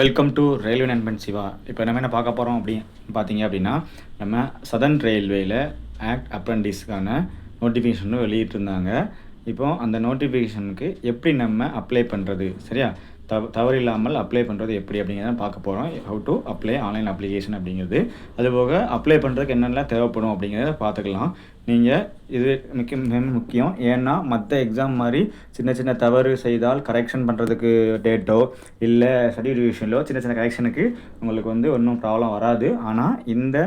Welcome to railway நண்பன் சிவா இப்போ நம்ம என்ன பார்க்க போகிறோம் அப்படின்னு பார்த்தீங்க அப்படின்னா நம்ம சதர்ன் ரயில்வேயில் ஆக்ட் அப்ரண்டிஸ்க்கான நோட்டிஃபிகேஷன் வெளியிட்டிருந்தாங்க. இப்போ அந்த நோட்டிஃபிகேஷனுக்கு எப்படி நம்ம அப்ளை பண்ணுறது சரியா? தவ தவறில்லாமல் அப்ளை பண்ணுறது எப்படி அப்படிங்கிறத பார்க்க போகிறோம் how to apply online application அப்படிங்கிறது. அதுபோக அப்ளை பண்ணுறதுக்கு என்னென்ன தேவைப்படும் அப்படிங்கிறத பார்த்துக்கலாம். நீங்கள் இது மிக்க மிக முக்கியம். ஏன்னா மற்ற எக்ஸாம் மாதிரி சின்ன சின்ன தவறு செய்தால் கரெக்ஷன் பண்ணுறதுக்கு டேட்டோ இல்லை சர்டிஃபிகேஷனிலோ சின்ன சின்ன கரெக்ஷனுக்கு உங்களுக்கு வந்து ஒன்றும் ப்ராப்ளம் வராது. ஆனால் இந்த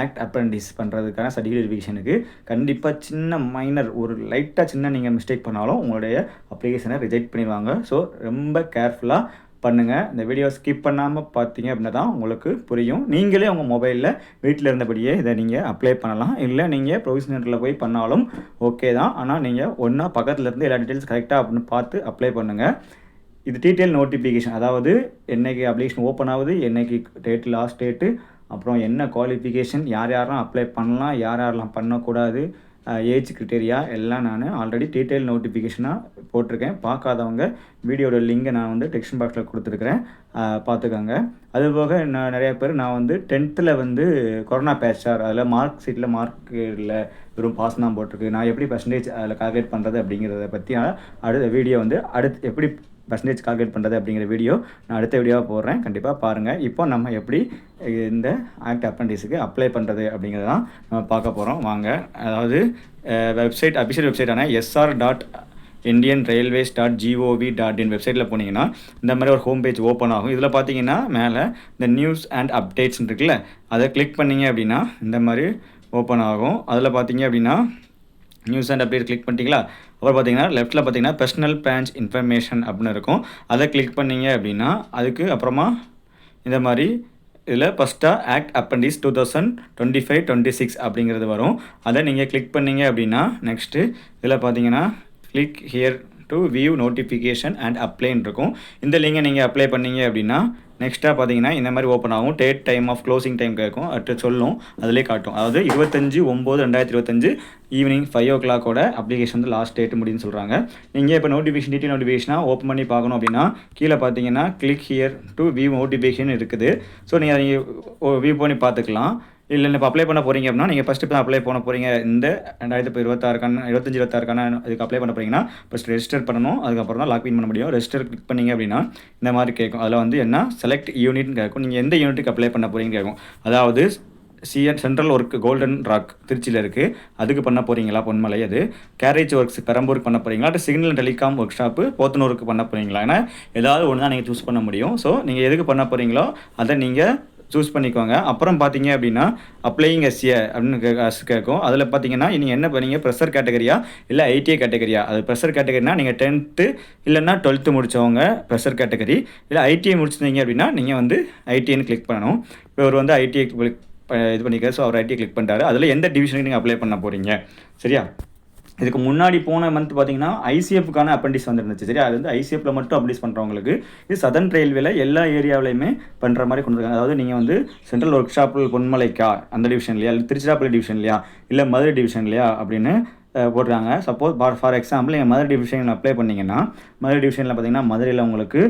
ஆக்ட் அப்ரண்டிஸ் பண்ணுறதுக்கான சர்டிஃபிகேஷனுக்கு கண்டிப்பாக சின்ன மைனர் ஒரு லைட்டாக சின்ன நீங்கள் மிஸ்டேக் பண்ணாலும் உங்களுடைய அப்ளிகேஷனை ரிஜெக்ட் பண்ணிடுவாங்க. ஸோ ரொம்ப கேர்ஃபுல்லாக பண்ணுங்கள் இந்த வீடியோ ஸ்கிப் பண்ணாமல் பார்த்தீங்க அப்படின்னா தான் உங்களுக்கு புரியும். நீங்களே உங்கள் மொபைலில் வீட்டில் இருந்தபடியே இதை நீங்கள் அப்ளை பண்ணலாம். இல்லை நீங்கள் ப்ரொவிஷனரில் போய் பண்ணாலும் ஓகே தான். ஆனால் நீங்கள் ஒன்றா பக்கத்தில் இருந்து எல்லா டீட்டெயில்ஸ் கரெக்டாக அப்படின்னு பார்த்து அப்ளை பண்ணுங்கள் இது டீட்டெயில் நோட்டிஃபிகேஷன் அதாவது என்றைக்கு அப்ளிகேஷன் ஓப்பன் ஆகுது என்னைக்கு டேட்டு லாஸ்ட் டேட்டு அப்புறம் என்ன குவாலிஃபிகேஷன் யார் யாரெல்லாம் அப்ளை பண்ணலாம் யார் யாரெல்லாம் பண்ணக்கூடாது ஏஜ் கிரிட்டேரியா எல்லாம் நான் ஆல்ரெடி டீட்டெயில் நோட்டிஃபிகேஷனாக போட்டிருக்கேன். பார்க்காதவங்க வீடியோட லிங்கை நான் வந்து டெக்ஸ்ட் பாக்ஸில் கொடுத்துருக்குறேன். பார்த்துக்கோங்க. அதுபோக நான் நிறைய பேர் நான் வந்து டென்த்தில் வந்து கொரோனா பேச்சார் அதில் மார்க் ஷீட்டில் மார்க் இல்லை வெறும் பாஸ் தான் போட்டிருக்கு. நான் எப்படி பர்சன்டேஜ் அதில் கால்குலேட் பண்ணுறது அப்படிங்கிறத பற்றி அடுத்த வீடியோ வந்து அடுத்து எப்படி பர்சன்டேஜ் கால்குலேட் பண்ணுறது அப்படிங்கிற வீடியோ நான் அடுத்த வீடியோவாக போடுறேன். கண்டிப்பாக பாருங்கள் இப்போ நம்ம எப்படி இந்த ஆக்ட் அப்ரண்டிஸுக்கு அப்ளை பண்ணுறது அப்படிங்கிறத தான் நம்ம பார்க்க போகிறோம் வாங்க. அதாவது website official வெப்சைட்டான SR dot Indian railways dot GOV dot in வெப்சைட்டில் போனீங்கன்னா இந்த மாதிரி ஒரு ஹோம் பேஜ் ஓப்பன் ஆகும். இதில் பார்த்தீங்கன்னா மேலே இந்த நியூஸ் அண்ட் அப்டேட்ஸ் இருக்குல்ல அதை கிளிக் பண்ணிங்க அப்படின்னா இந்த மாதிரி ஓப்பன் ஆகும். அதில் பார்த்தீங்க அப்படின்னா நியூஸ் அண்ட் அப்டேட் கிளிக் பண்ணிட்டீங்களா? அப்புறம் பார்த்தீங்கன்னா லெஃப்ட்டில் பார்த்தீங்கன்னா பர்சனல் பிரான்ச் இன்ஃபர்மேஷன் அப்படின்னு இருக்கும். அதை கிளிக் பண்ணீங்க அப்படின்னா அதுக்கு அப்புறமா இந்த மாதிரி இதில் ஃபஸ்ட்டாக act apprentice two thousand twenty five twenty six அப்படிங்கிறது வரும். அதை நீங்கள் கிளிக் பண்ணீங்க அப்படின்னா நெக்ஸ்ட்டு இதில் பார்த்தீங்கன்னா click here to view notification and அப்ளைன்னு இருக்கும். இந்த லிங்கை நீங்கள் அப்ளை பண்ணீங்க அப்படின்னா நெக்ஸ்ட்டாக பார்த்தீங்கன்னா இந்த மாதிரி ஓப்பன் ஆகும். Date time of closing time கேட்கும் அட்டு சொல்லும். அதிலே காட்டும். அதாவது இருபத்தஞ்சு ஒம்பது ரெண்டாயிரத்தி இருபத்தஞ்சு ஈவினிங் ஃபைவ் ஓ கிளாக்கோட அப்ளிகேஷன் வந்து லாஸ்ட் டேட் முடியும்னு சொல்கிறாங்க நீங்கள் இப்போ நோட்டிஃபிகேஷன் டீட்டெயில் நோட்டிஃபிகேஷனாக ஓப்பன் பண்ணி பார்க்கணும் அப்படின்னா கீழே பார்த்தீங்கன்னா click here to view notification இருக்குது. ஸோ நீங்கள் அதை வியூ பண்ணி பார்த்துக்கலாம். இல்லை இப்போ அப்ளை பண்ண போகிறீங்க அப்படின்னா நீங்கள் ஃபஸ்ட்டு இப்போ அப்ளை பண்ண போகிறீங்க இந்த ரெண்டாயிரத்து இப்போ இருபத்தாறுக்கான இருபத்தஞ்சி இருபத்தாறுக்கான இதுக்கு அப்ளை பண்ண போகிறீங்கன்னா ஃபஸ்ட் ரெஜிஸ்டர் பண்ணணும் அதுக்கப்புறம் தான் லாக்இன் பண்ண முடியும். ரெஜிஸ்டர் கிளிக் பண்ணீங்க அப்படின்னா இந்த மாதிரி கேட்கும். அதில் வந்து என்ன? செலக்ட் யூனிட்னு கேட்கும். நீங்கள் எந்த யூனிட்டுக்கு அப்ளை பண்ண போகிறீங்க கேட்கும். அதாவது CN central work Golden Rock திருச்சியில் இருக்குது அதுக்கு பண்ண போகிறீங்களா பொன்மலை அது. கேரேஜ் ஒர்க்ஸ் பெரம்பூருக்கு பண்ண போகிறீங்களா அது சிக்னல் டெலிகாம் ஒர்க் ஷாப்பு போத்தனூருக்கு பண்ண போகிறீங்களா ஏன்னா ஏதாவது ஒன்று தான் நீங்கள் சூஸ் பண்ண முடியும். ஸோ நீங்கள் எதுக்கு பண்ண போகிறீங்களோ அதை நீங்கள் சூஸ் பண்ணிக்கோங்க. அப்புறம் பார்த்தீங்க அப்படின்னா அப்ளையிங் எஸ்ஏ அப்படின்னு கேட்கும். அதில் பார்த்தீங்கன்னா நீங்கள் என்ன பண்ணீங்க? ப்ரெஷர் கேட்டகரியா இல்லை ஐடிஐ கேட்டகரியா அது ப்ரெஷர் கேட்டகரினா நீங்கள் டென்த்து இல்லைன்னா டுவெல்த்து முடித்தவங்க ப்ரெஷர் கேட்டகரி இல்லை ஐடிஐ முடிச்சிருந்தீங்க அப்படின்னா நீங்கள் வந்து ஐடிஐன்னு கிளிக் பண்ணணும். இப்போ ஒரு வந்து ஐடிஐ இது பண்ணிக்க ஸோ அவர் ஐடிஐ கிளிக் பண்ணுறாரு அதில் எந்த டிவிஷனுக்கு நீங்கள் அப்ளை பண்ண போகிறீங்க சரியா? இதுக்கு முன்னாடி போன மந்த் பார்த்தீங்கன்னா ஐசிஎஃப்க்கான அப்ரண்டிஸ் வந்துருந்துச்சு. சரி அது வந்து ஐசிஎஃப்ல மட்டும் அப்ரண்டிஸ் பண்ணுறவங்களுக்கு இது சதன் ரயில்வேல எல்லா ஏரியாவிலையுமே பண்ணுற மாதிரி கொண்டு வராங்க அதாவது நீங்கள் வந்து சென்ட்ரல் ஒர்க் ஷாப்பில் பொன்மலைக்கா அந்த டிவிஷன்லையா இல்லை திருச்சிராப்பள்ளி டிவிஷன்லையா இல்லை மதுரை டிவிஷன்லையா அப்படின்னு போடுறாங்க சப்போஸ் ஃபார் ஃபார் எக்ஸாம்பிள் நீங்கள் மதுரை டிவிஷனில் அப்ளை பண்ணிங்கன்னா மதுரை டிவிஷனில் பார்த்தீங்கன்னா மதுரையில் உங்களுக்கு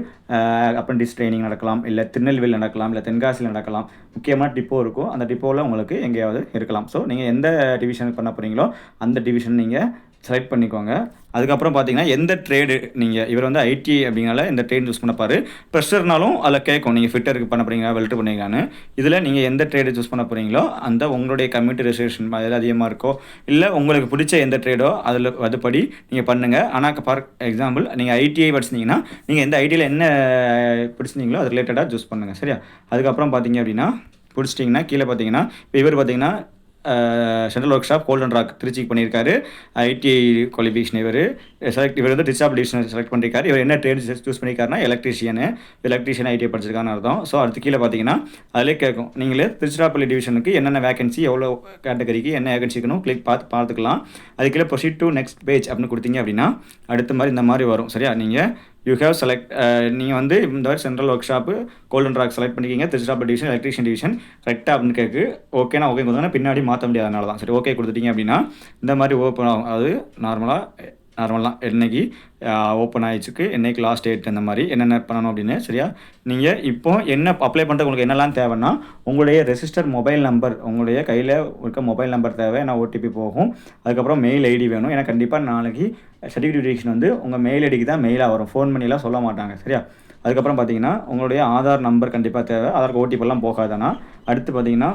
அப்ரெண்டிஸ் ட்ரைனிங் நடக்கலாம் இல்லை திருநெல்வேலி நடக்கலாம் இல்லை தென்காசியில் நடக்கலாம். முக்கியமான டிப்போ இருக்கும். அந்த டிப்போவில் உங்களுக்கு எங்கேயாவது இருக்கலாம். ஸோ நீங்கள் எந்த டிவிஷனுக்கு பண்ண போகிறீங்களோ அந்த டிவிஷன் நீங்கள் செலக்ட் பண்ணிக்கோங்க. அதுக்கப்புறம் பார்த்தீங்கன்னா எந்த ட்ரேடு நீங்கள் இவர் வந்து ஐடி அப்படிங்கிறனால இந்த ட்ரேட் சூஸ் பண்ணப்பாரு ப்ரெஷர்னாலும் அதில் கேட்கும் நீங்கள் ஃபிட்டருக்கு பண்ண போகிறீங்களா வெல்ட்ரு பண்ணீங்களான்னு இதில் நீங்கள் எந்த ட்ரேடு சூஸ் பண்ண போகிறீங்களோ அந்த உங்களுடைய கம்யூனிட்டி ரெஜிஸ்ட்ரேஷன் அதில் அதிகமாக இருக்கோ இல்லை உங்களுக்கு பிடிச்ச எந்த ட்ரேடோ அதில் அதுபடி நீங்கள் பண்ணுங்கள் ஆனால் ஃபார் எக்ஸாம்பிள் நீங்கள் ஐடிஐ படிச்சிங்கன்னா நீங்கள் எந்த ஐடியில் என்ன பிடிச்சிருந்தீங்களோ அது ரிலேட்டடாக சூஸ் பண்ணுங்கள் சரியா? அதுக்கப்புறம் பார்த்தீங்க அப்படின்னா பிடிச்சிட்டிங்கன்னா கீழே பார்த்தீங்கன்னா இப்போ இவர் பார்த்தீங்கன்னா central workshop Golden Rock திருச்சிக்கு பண்ணியிருக்காரு. ஐடிஐ குவாலிஃபிகேஷன் இவர். செலக்ட் இவர் வந்து டிஸ்டாப் டிவிஷன் செலக்ட் பண்ணியிருக்காரு இவர் என்ன ட்ரேட் சூஸ் பண்ணியிருக்காருன்னா எலக்ட்ரிஷியனு எலக்ட்ரிஷியன் ஐடிஐ படிச்சிருக்கான்னு அர்த்தம். ஸோ அடுத்து கீழே பார்த்தீங்கன்னா அதிலே கேட்கும். நீங்களே திருச்சிராப்பள்ளி டிவிஷனுக்கு என்னென்ன வேகன்சி எவ்வளோ கேட்டகரிக்கு என்ன வேகன்சி இருக்கணும் கிளிக் பார்த்து பார்த்துக்கலாம். அது கீழே ப்ரொசீட் டு நெக்ஸ்ட் பேஜ் அப்படின்னு கொடுத்தீங்க அப்படின்னா அடுத்த மாதிரி இந்த மாதிரி வரும். சரியா? நீங்கள் யூ ஹேவ் செலக்ட் நீங்கள் வந்து இந்த மாதிரி central workshop Golden Rock select பண்ணிக்கிங்க திருச்சிராப்பள்ளி டிவிஷன் எலக்ட்ரிஷியன் டிவிஷன் கரெக்டாக அப்படின்னு கேட்கு ஓகேனா ஓகே கொடுத்தா பின்னாடி மாற்ற முடியாதனால தான் சரி ஓகே கொடுத்துட்டீங்க அப்படின்னா இந்த மாதிரி ஓப்பன் ஆகும். அது நார்மலாக நார்மலாக என்னைக்கு ஓப்பன் ஆயிடுச்சுக்கு என்றைக்கு லாஸ்ட் டேட் அந்த மாதிரி என்னென்ன பண்ணணும் அப்படின்னு சரியா? நீங்கள் இப்போ என்ன அப்ளை பண்ணுறது உங்களுக்கு என்னெல்லாம் தேவைன்னா உங்களுடைய ரெஜிஸ்டர் மொபைல் நம்பர் உங்களுடைய கையில் இருக்க மொபைல் நம்பர் தேவை ஏன்னா ஓடிபி போகும். அதுக்கப்புறம் மெயில் ஐடி வேணும். ஏன்னா கண்டிப்பாக நாளைக்கு சர்டிஃபிகேட் வந்து உங்கள் மெயில் ஐடிக்கு தான் மெயிலாக வரும் ஃபோன் பண்ணிலாம் சொல்ல மாட்டாங்க சரியா? அதுக்கப்புறம் பார்த்தீங்கன்னா உங்களுடைய ஆதார் நம்பர் கண்டிப்பாக தேவை. ஆதாருக்கு ஓடிபிலாம் போகாதானா அடுத்து பார்த்தீங்கன்னா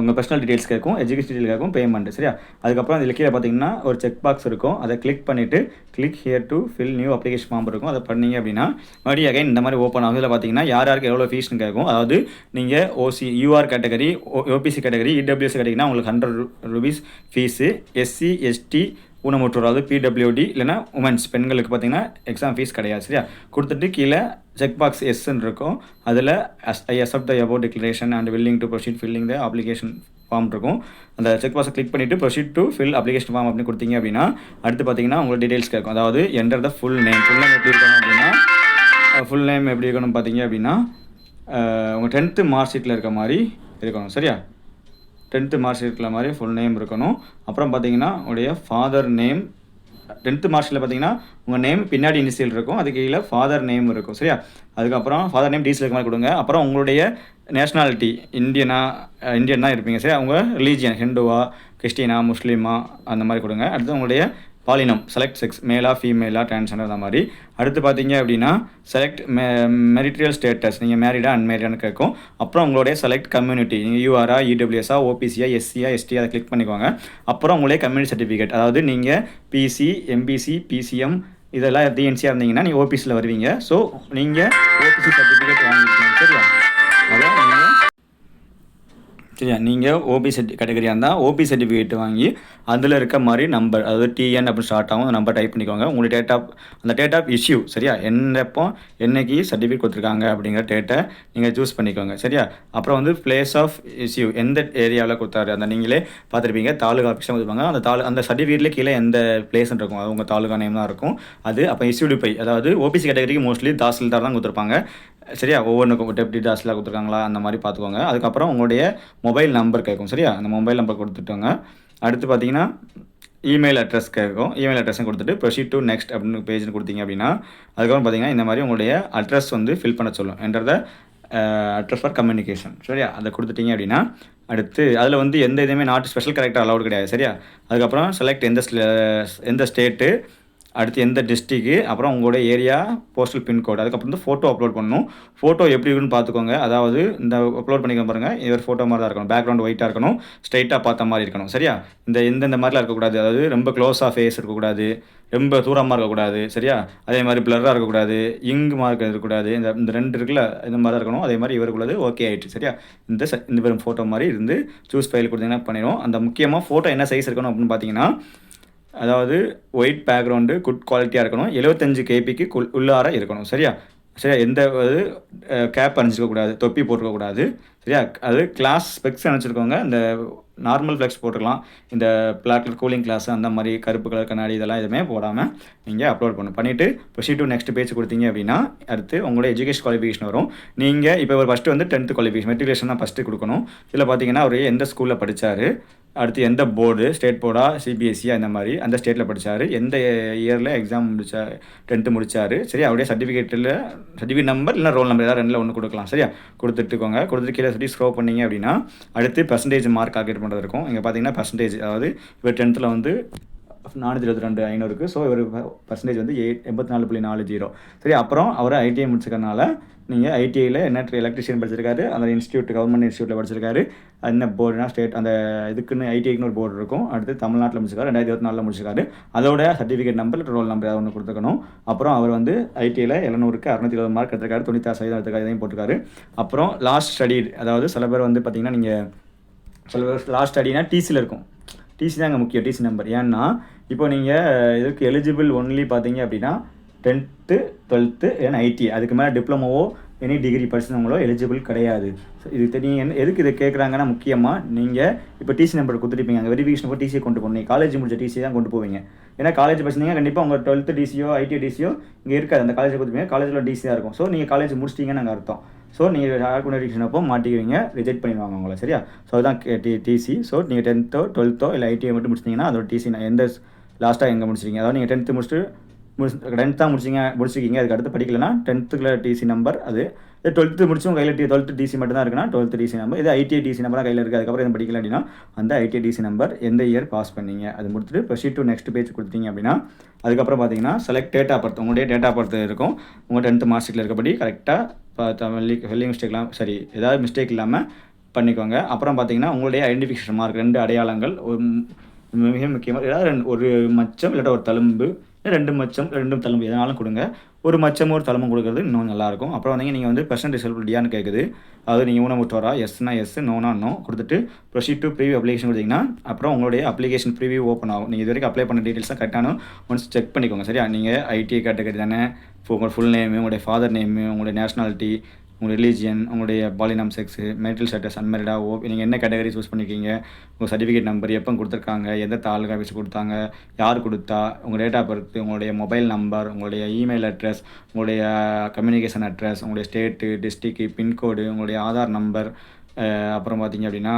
உங்கள் பர்சனல் டீடைல்ஸ் கேட்கும் எஜுகேஷன் டீடைல் கேட்கும் பேமெண்ட் சரியா? அதுக்கப்புறம் அதில் கீழே பார்த்தீங்கன்னா ஒரு செக் பாக்ஸ் இருக்கும். அதை கிளிக் பண்ணிவிட்டு click here to fill new application form இருக்கும். அதை பண்ணீங்க அப்படின்னா மறுபடியும் அகைன் இந்த மாதிரி ஓப்பன் ஆகும். இதில் பார்த்தீங்கன்னா யார் யாருக்கு எவ்வளோ ஃபீஸ்னு கேட்கும் அதாவது நீங்கள் OC UR category OBC category EWS கேட்டிங்கன்னா உங்களுக்கு hundred rupees fees SC ST ஊனமுற்றோர் அதாவது பிடபிள்யூடி இல்லைனா உமன்ஸ் பெண்களுக்கு பார்த்தீங்கன்னா எக்ஸாம் ஃபீஸ் கிடையாது சரியா? கொடுத்துட்டு கீழே செக் பாக்ஸ் எஸ்ன்னு இருக்கும். அதில் I accept the about declaration and willing to proceed filling the application form இருக்கும். அந்த செக் பாக்ஸை கிளிக் பண்ணிவிட்டு proceed to fill application form அப்படின்னு கொடுத்தீங்க அப்படின்னா அடுத்து பார்த்தீங்கன்னா உங்களுக்கு டீடைல்ஸ் கேட்கும். அதாவது enter the full name full name எப்படி இருக்கணும் அப்படின்னா ஃபுல் நேம் எப்படி இருக்கணும் பார்த்தீங்க அப்படின்னா உங்கள் டென்த்து மார்க் ஷீட்டில் இருக்க மாதிரி இருக்கணும். சரியா? டென்த்து மார்க் ஷீட்டில் மாதிரி ஃபுல் நேம் இருக்கணும். அப்புறம் பார்த்தீங்கன்னா உங்களுடைய ஃபாதர் நேம் டென்த்து மார்க்ஸில் பார்த்தீங்கன்னா உங்கள் நேம் பின்னாடி இனிஷியல் இருக்கும் அதுக்கு கீழே ஃபாதர் நேம் இருக்கும் சரியா? அதுக்கப்புறம் ஃபாதர் நேம் டீசல் மாதிரி கொடுங்க. அப்புறம் உங்களுடைய நேஷ்னாலிட்டி இந்தியனா இந்தியன் தான் இருப்பீங்க சரி உங்கள் ரிலீஜியன் ஹிந்துவா கிறிஸ்டினா முஸ்லீமா அந்த மாதிரி கொடுங்க. அடுத்து உங்களுடைய பாலினம் செலக்ட் செக்ஸ் மேலா ஃபீமேலா டிரான்ஸ்ஜெண்டர் அந்த மாதிரி. அடுத்து பார்த்தீங்க அப்படின்னா செலக்ட் மெ மெரிட்ரியல் ஸ்டேட்டஸ் நீங்கள் மேரிடா அன்மேரிடான்னு கேட்கும். அப்புறம் உங்களுடைய செலக்ட் கம்யூனிட்டி நீங்கள் யூஆரா இடபிள்யூஎஸ்ஆ ஓபிசியா எஸ்சியா எஸ்டி அதை கிளிக் பண்ணிக்கோங்க. அப்புறம் உங்களுடைய கம்யூனிட்டி சர்டிஃபிகேட் அதாவது நீங்கள் பிசி எம்பிசி பிசிஎம் இதெல்லாம் டிஎன்சியாக இருந்தீங்கன்னா நீங்கள் ஓபிஸில் வருவீங்க. ஸோ நீங்கள் ஓபிசி சர்டிஃபிகேட் வாங்கிருக்கீங்க சரியா? அதான் சரியா? நீங்கள் ஓபி சர்டி கேட்டகரியாக இருந்தால் ஓபி சர்டிஃபிகேட் வாங்கி அதில் இருக்க மாதிரி நம்பர் அதாவது டிஎன் அப்படின்னு ஸ்டார்ட் ஆகும் அந்த நம்பர் டைப் பண்ணிக்கோங்க. உங்களுக்கு டேட் ஆஃப் அந்த டேட் ஆஃப் இஷ்யூ சரியா? என்னப்போ என்னைக்கு சர்டிஃபிகேட் கொடுத்துருக்காங்க அப்படிங்கிற டேட்டை நீங்கள் சூஸ் பண்ணிக்கோங்க சரியா? அப்புறம் வந்து பிளேஸ் ஆஃப் இஷ்யூ எந்த ஏரியாவில் கொடுத்தாரு? அந்த நீங்களே பார்த்துருப்பீங்க. தாலுகா ஆஃபீஸாக கொடுப்பாங்க. அந்த தாலு அந்த சர்டிஃபிகேட்லேயே கீழே எந்த பிளேஸ்னு இருக்கும். அது உங்கள் தாலுகா நேம் தான் இருக்கும். அது அப்போ இஷ்யூடு பை அதாவது ஓபிசி கேட்டகரிக்கு மோஸ்ட்லி தாசில்தார் தான் கொடுத்துருப்பாங்க. சரியா? ஒவ்வொன்றுக்கும் டெப்டி டாஸ்லாம் கொடுத்துருக்காங்களா? அந்த மாதிரி பார்த்துக்கோங்க. அதுக்கப்புறம் உங்களுடைய மொபைல் நம்பர் கேட்கும் சரியா? அந்த மொபைல் நம்பர் கொடுத்துட்டோங்க. அடுத்து பார்த்தீங்கன்னா இமெயில் அட்ரஸ் கேட்கும். இமெயில் அட்ரஸும் கொடுத்துட்டு ப்ரொசீட் டு நெக்ஸ்ட் அப்படின்னு பேஜ்னு கொடுத்தீங்க அப்படின்னா அதுக்கப்புறம் பார்த்தீங்கன்னா இந்த மாதிரி உங்களுடைய அட்ரஸ் வந்து ஃபில் பண்ண சொல்லும். Enter the address for communication சரியா? அதை கொடுத்துட்டீங்க அப்படின்னா அடுத்து அதில் வந்து எந்த இதுவுமே நாட் ஸ்பெஷல் கரெக்டாக அலௌட் கிடையாது சரியா? அதுக்கப்புறம் செலக்ட் எந்த எந்த ஸ்டேட்டு அடுத்து எந்த டிஸ்ட்ரிக்கு அப்புறம் உங்களோட ஏரியா போஸ்டல் பின்கோடு அதுக்கப்புறம் வந்து ஃபோட்டோ அப்லோட் பண்ணணும். ஃபோட்டோ எப்படி இருக்குன்னு பார்த்துக்கோங்க. அதாவது இந்த அப்லோட் பண்ணிக்க பாருங்கள் இவர் ஃபோட்டோ மாதிரி தான் இருக்கணும். பேக்ரவுண்ட் ஒயிட்டாக இருக்கணும். ஸ்ட்ரைட்டாக பார்த்த மாதிரி இருக்கணும். சரியா? இந்த எந்தெந்த மாதிரிலாம் இருக்கக்கூடாது. அதாவது ரொம்ப க்ளோஸாக ஃபேஸ் இருக்கக்கூடாது. ரொம்ப தூரமாக இருக்கக்கூடாது. சரியா? அதே மாதிரி பிளராக இருக்கக்கூடாது. இங்கு மார்க் இருக்கக்கூடாது. இந்த இந்த ரெண்டு இருக்குல்ல இந்த மாதிரி தான் இருக்கணும். அதே மாதிரி இவருக்குள்ளது ஓகே ஆகிடுச்சு சரியா? இந்த ச- இந்த வெறும் ஃபோட்டோ மாதிரி இருந்து சூஸ் ஃபைல் கொடுத்தீங்கன்னா பண்ணிடும் அந்த முக்கியமாக ஃபோட்டோ என்ன சைஸ் இருக்கணும் அப்படின்னு பார்த்தீங்கன்னா அதாவது ஒயிட் பேக்ரவுண்டு குட் குவாலிட்டியாக இருக்கணும். எழுபத்தஞ்சு கேபிக்கு குள் உள்ளார இருக்கணும். சரியா? சரியா? எந்த இது கேப் அணிஞ்சிக்கக்கூடாது தொப்பி போட்டுக்கக்கூடாது சரியா? அது கிளாஸ் ஸ்பெக்ஸ் அணிச்சிருக்கோங்க இந்த நார்மல் ஃப்ளெக்ஸ் போட்டுக்கலாம். இந்த பிளாக் கலர் கூலிங் கிளாஸ் அந்த மாதிரி கருப்பு கலர் கண்ணாடி இதெல்லாம் எதுவுமே போடாமல் நீங்கள் அப்லோட் பண்ணணும். பண்ணிவிட்டு ப்ரொசீட் டு நெக்ஸ்ட் பேஜ் கொடுத்தீங்க அப்படின்னா அடுத்து உங்களோட எஜுகேஷன் குவாலிஃபிகேஷன் வரும். நீங்கள் இப்போ ஒரு ஃபஸ்ட்டு வந்து டென்த்து குவாலிஃபிகேஷன் மெட்ரிகுலேஷன் தான் ஃபஸ்ட்டு கொடுக்கணும். இதில் பார்த்தீங்கன்னா அவர் எந்த ஸ்கூலில் படித்தார் அடுத்து எந்த போர்டு ஸ்டேட் போர்டா சிபிஎஸ்சியா இந்த மாதிரி அந்த ஸ்டேட்டில் படித்தார் எந்த இயரில் எக்ஸாம் முடிச்சா டென்த்து முடித்தார் சரி அவருடைய சர்டிஃபிகேட்டில் சர்டிஃபிகேட் நம்பர் இல்லை ரோல் நம்பர் ஏதாவது ரெண்டில் ஒன்று கொடுக்கலாம். சரியா? கொடுத்துட்டுக்கோங்க. கொடுத்துட்டு கீழே சொல்லி ஸ்க்ரோ பண்ணீங்க அப்படின்னா அடுத்து பர்சன்டேஜ் மார்க் கால்குலேட் பண்ணுறது இருக்கும். இங்கே பார்த்தீங்கன்னா பர்சன்டேஜ் அதாவது இவர் டென்த்தில் வந்து நானூற்றி இருபத்தி ரெண்டு ஐநூறுக்கு. ஸோ இவர் பர்சன்டேஜ் வந்து எயிட் எண்பத்தி நாலு புள்ளி நாலு ஜீரோ சரி அப்புறம் அவர் ஐடிஐ முடிச்சிருக்கனால நீங்கள் ஐடிஐயில் என்ன எலக்ட்ரிஷியன் படிச்சிருக்காரு? அந்த இன்ஸ்டியூட் கவர்மெண்ட் இன்ஸ்டியூட்டில் படிச்சிருக்காரு. என்ன போர்டுனா ஸ்டேட் அந்த இதுக்குன்னு ஐடிஐக்குன்னு ஒரு போர்டு இருக்கும். அடுத்து தமிழ்நாட்டில் முடிச்சிருக்காரு. ரெண்டாயிரத்தி இருபத்தி நாலில் முடிச்சிருக்காரு. அதோட சர்டிஃபிகேட் நம்பர் ரோல் நம்பர் ஏதாவது ஒன்று கொடுத்துக்கணும். அப்புறம் அவர் வந்து ஐடிஐயில் எழுநூறுக்கு அறுநூத்தி இருபது மார்க் எடுத்திருக்காரு. தொண்ணூத்தாறு சதவீதம் எடுத்துக்காரு இதையும் போட்டிருக்காரு. அப்புறம் லாஸ்ட் ஸ்டடி அதாவது சில பேர் வந்து பார்த்தீங்கன்னா நீங்கள் சில பேர் லாஸ்ட் ஸ்டடினா டிசியில் இருக்கும். டிசி தாங்க முக்கியம் டிசி நம்பர் ஏன்னா இப்போ நீங்கள் இதுக்கு எலிஜிபிள் ஒன்லி பார்த்தீங்க அப்படின்னா டென்த்து டுவெல்த்து ஏன்னா ஐடி அதுக்கு மேலே டிப்ளமோவோ எனி டிகிரி படிச்சவங்களோ எலிஜிபிள் கிடையாது. ஸோ இது நீங்கள் என்ன எதுக்கு இதை கேட்குறாங்கன்னா முக்கியமாக நீங்கள் இப்போ டிசி நம்பர் கொடுத்துருப்பீங்க. அங்கே வெரிஃபிகேஷன் போய் டிசியை கொண்டு போகணும். காலேஜ் முடிச்ச டிசி தான் கொண்டு போவீங்க. ஏன்னா காலேஜ் படிச்சிங்கன்னா கண்டிப்பாக உங்கள் டுவெல்த்து டிசியோ ஐடி டிசியோ இங்கே இருக்காது. அந்த காலேஜ் கொடுத்துருப்பீங்க. காலேஜில் டிசி தான் இருக்கும். ஸோ நீங்கள் காலேஜ் முடிச்சிட்டிங்கன்னு நாங்கள் அர்த்தம். ஸோ நீங்கள் ஆர்குனரிஷன் அப்போ மாட்டிக்குவீங்க ரிஜெக்ட் பண்ணிடுவாங்க உங்களை. சரியா? ஸோ அதுதான் டி டிசி ஸோ நீங்கள் டென்த்தோ டுவெல்த்தோ இல்லை ஐடிஐ மட்டும் முடிச்சிட்டிங்கன்னா அதோட டிசி எந்த லாஸ்ட்டாக எங்கே முடிச்சிருக்கீங்க அதாவது நீங்கள் டென்த்து முடிச்சுட்டு முடிச்சு டென்த் தான் முடிச்சிங்க முடிச்சிருக்கீங்க. அதுக்கு அடுத்து படிக்கலனா டென்த்துக்குள்ள டிசி நம்பர் அது. இது டுவெல்த்து முடிச்சு உங்கள் கையில் டி டுவெல்த்து டிசி மட்டும் தான் இருக்குன்னா டுவெல்த்து டிசி நம்பர் இது ஐடிஐ டிசி நம்பர் கையில் இருக்குது அதுக்கப்புறம் எதுவும் படிக்கல அப்படின்னா அந்த ஐடிஐ டிசி நம்பர் எந்த இயர் பாஸ் பண்ணீங்க? அது முடிச்சுட்டு ப்ரொசீட் டு நெக்ஸ்ட் பேஜ் கொடுத்தீங்க அப்படின்னா அதுக்கப்புறம் பார்த்தீங்கன்னா செலக்ட் டேட்டா பர்த் உங்களுடைய டேட்டா பர்த் இருக்கும். உங்கள் டென்த்து இருக்கபடி கரெக்டாக இப்போ கரெக்டாக வெள்ளி மிஸ்டேக்லாம் சரி ஏதாவது மிஸ்டேக் இல்லாமல் பண்ணிக்கோங்க. அப்புறம் பார்த்தீங்கன்னா உங்களுடைய ஐடென்டிஃபிகேஷன் மார்க் ரெண்டு அடையாளங்கள் ஒரு மிக முக்கியமாக ஏதாவது ரெண்டு ஒரு மச்சம் இல்லாட்டா ஒரு தழும்பு ரெண்டு மச்சம் ரெண்டும் தழும்பு எதனாலும் கொடுங்க. ஒரு மச்சமும் ஒரு தழும்பும் கொடுக்குறது இன்னும் நல்லாயிருக்கும். அப்புறம் வந்து நீங்கள் வந்து பெர்சன்ட் டிசபிலிட்டியான்னு கேட்குது அதாவது நீங்கள் ஊனமுற்றோரா எஸ்னா எஸ் நோனா நோ கொடுத்துட்டு ப்ரொசீட் டு ப்ரீவியூ அப்ளிகேஷன் கொடுத்தீங்கன்னா அப்புறம் உங்களுடைய அப்ளிகேஷன் ப்ரீவியூ ஓப்பன் ஆகும். நீங்கள் இது வரைக்கும் அப்ளை பண்ண டீட்டெயில்ஸ்லாம் கரெக்டான ஒன்ஸ் செக் பண்ணிக்கோங்க சரியா? நீங்கள் ஐடி கேட்டகரி தானே உங்களோட ஃபுல் நேமு உங்களுடைய ஃபாதர் நேமு உங்களுடைய நேஷனாலிட்டி உங்கள் ரிலீஜியன் உங்களுடைய பாலினம் செக்ஸு மெரிட்டல் ஸ்டேட்டஸ் அன்மேரிடா ஓ நீங்கள் என்ன கேட்டகரி சூஸ் பண்ணியிருக்கீங்க உங்கள் சர்டிஃபிகேட் நம்பர் எப்போ கொடுத்துருக்காங்க? எந்த தாலுகா வச்சு கொடுத்தாங்க? யார் கொடுத்தா? உங்கள் டேட் ஆஃப் பர்த் உங்களுடைய மொபைல் நம்பர் உங்களுடைய இமெயில் அட்ரஸ் உங்களுடைய கம்யூனிகேஷன் அட்ரஸ் உங்களுடைய ஸ்டேட்டு டிஸ்ட்ரிக்கு பின்கோடு உங்களுடைய ஆதார் நம்பர் அப்புறம் பார்த்தீங்க அப்படின்னா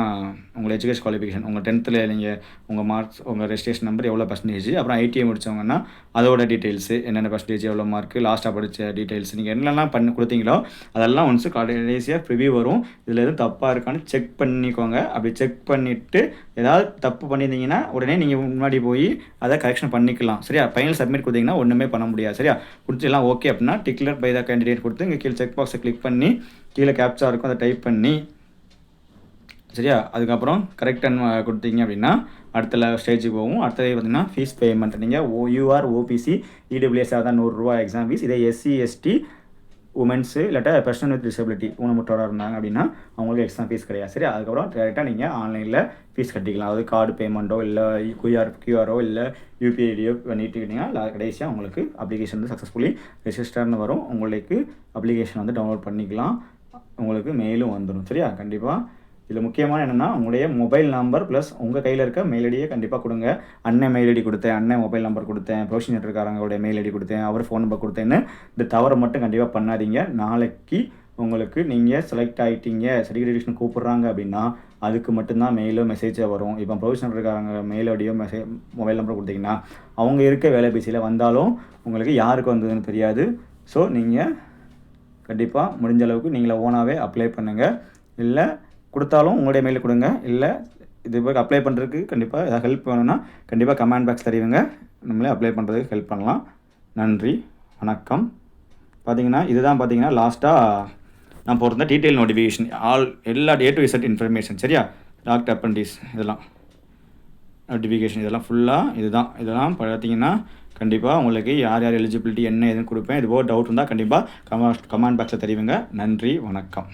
உங்கள் எஜுகேஷன் குவாலிஃபிகேஷன் உங்கள் டென்த்தில் நீங்கள் உங்கள் மார்க்ஸ் உங்கள் ரெஜிஸ்ட்ரேஷன் நம்பர் எவ்வளோ பர்சன்டேஜ் அப்புறம் ஐடிஐ முடித்தவங்கன்னா அதோட டீட்டெயில்ஸு என்னென்ன பர்சன்டேஜ் எவ்வளோ மார்க் லாஸ்ட்டாக படித்த டீட்டெயில்ஸ் நீங்கள் என்னெல்லாம் பண்ணி கொடுத்தீங்களோ அதெல்லாம் ஒன்ஸு கடைசியாக ப்ரிவியூ வரும். இதில் எதுவும் தப்பாக இருக்கான்னு செக் பண்ணிக்கோங்க. அப்படி செக் பண்ணிவிட்டு ஏதாவது தப்பு பண்ணியிருந்தீங்கன்னா உடனே நீங்கள் முன்னாடி போய் அதை கரெக்ஷன் பண்ணிக்கலாம். சரியா? ஃபைனல் சப்மிட் கொடுத்தீங்கன்னா ஒன்றுமே பண்ண முடியாது. சரியா? கொடுத்துலாம் ஓகே அப்படின்னா டிக்ளர் பை த கேண்டிடேட் கொடுத்து இங்கே கீழே செக் பாக்ஸை கிளிக் பண்ணி கீழே கேப்சா இருக்கும் அதை டைப் பண்ணி சரியா? அதுக்கப்புறம் கரெக்டன் கொடுத்தீங்க அப்படின்னா அடுத்த ஸ்டேஜுக்கு போகும் அடுத்தது பார்த்தீங்கன்னா ஃபீஸ் பேமெண்ட் நீங்கள் ஓ யூஆர் ஓபிசி இடபிள்யூஎஸ் தான் நூறுரூவா எக்ஸாம் ஃபீஸ் இதே எஸ்சி எஸ்டி உமன்ஸு இல்லாட்டா பர்சன் வித் டிசபிலிட்டி ஊனமுற்றோராக இருந்தாங்க அப்படின்னா அவங்களுக்கு எக்ஸாம் ஃபீஸ் கிடையாது. சரி அதுக்கப்புறம் டேரெக்டாக நீங்கள் ஆன்லைனில் ஃபீஸ் கட்டிக்கலாம். அதாவது கார்டு பேமெண்ட்டோ இல்லை கியூஆர் கியூஆரோ இல்லை யூபிஐடியோ பண்ணிட்டுக்கிட்டிங்கன்னா கடைசியாக உங்களுக்கு அப்ளிகேஷன் வந்து சக்ஸஸ்ஃபுல்லி ரெஜிஸ்டர்னு வரும். உங்களுக்கு அப்ளிகேஷன் வந்து டவுன்லோட் பண்ணிக்கலாம். உங்களுக்கு மெயிலும் வந்துடும் சரியா? கண்டிப்பாக இதில் முக்கியமான என்னென்னா உங்களுடைய மொபைல் நம்பர் ப்ளஸ் உங்கள் கையில் இருக்க மெயில் ஐடியை கண்டிப்பாக கொடுங்க. அண்ணன் மெயில் ஐடி கொடுத்தேன் அண்ணன் மொபைல் நம்பர் கொடுத்தேன் ப்ரொஃபஷனல் இருக்காரங்களுடைய மெயில் ஐடி கொடுத்தேன் அவர் ஃபோன் நம்பர் கொடுத்தேன்னு இந்த தவறை மட்டும் கண்டிப்பாக பண்ணாதீங்க. நாளைக்கு உங்களுக்கு நீங்கள் செலக்ட் ஆகிட்டீங்க சர்டிஃபிகேஷன் கூப்பிட்றாங்க அப்படின்னா அதுக்கு மட்டும்தான் மெயிலோ மெசேஜாக வரும். இப்போ ப்ரொஃபஷனல் இருக்காங்க மெயில் ஐடியோ மெசேஜ் மொபைல் நம்பர் கொடுத்தீங்கன்னா அவங்க இருக்க வேலை பேசியில் வந்தாலும் உங்களுக்கு யாருக்கு வந்ததுன்னு தெரியாது. ஸோ நீங்கள் கண்டிப்பாக முடிஞ்ச அளவுக்கு நீங்களே ஓனாகவே அப்ளை பண்ணுங்கள் இல்லை கொடுத்தாலும் உங்களுடைய மெயில் கொடுங்க. இல்லை இது போய் அப்ளை பண்ணுறதுக்கு கண்டிப்பாக ஏதாவது ஹெல்ப் வேணும்னா கண்டிப்பாக கமெண்ட் பாக்ஸ் தெரியுங்க. நம்மளே அப்ளை பண்ணுறதுக்கு ஹெல்ப் பண்ணலாம். நன்றி வணக்கம். பார்த்தீங்கன்னா இதுதான் பார்த்தீங்கன்னா லாஸ்ட்டாக நான் போட்டிருந்த டீட்டெயில் நோட்டிஃபிகேஷன் ஆல் எல்லா டே டு இசட் இன்ஃபர்மேஷன் சரியா? டாக்டர் அப்பண்டிஸ் இதெல்லாம். நோட்டிஃபிகேஷன் இதெல்லாம் ஃபுல்லாக இதுதான். இதெல்லாம் பார்த்தீங்கன்னா கண்டிப்பாக உங்களுக்கு யார் யார் எலிஜிபிலிட்டி என்ன எதுன்னு கொடுப்பேன். இது போக டவுட் இருந்தால் கண்டிப்பாக கமெண்ட் கமெண்ட் பாக்ஸில் தெரிவிங்க நன்றி வணக்கம்.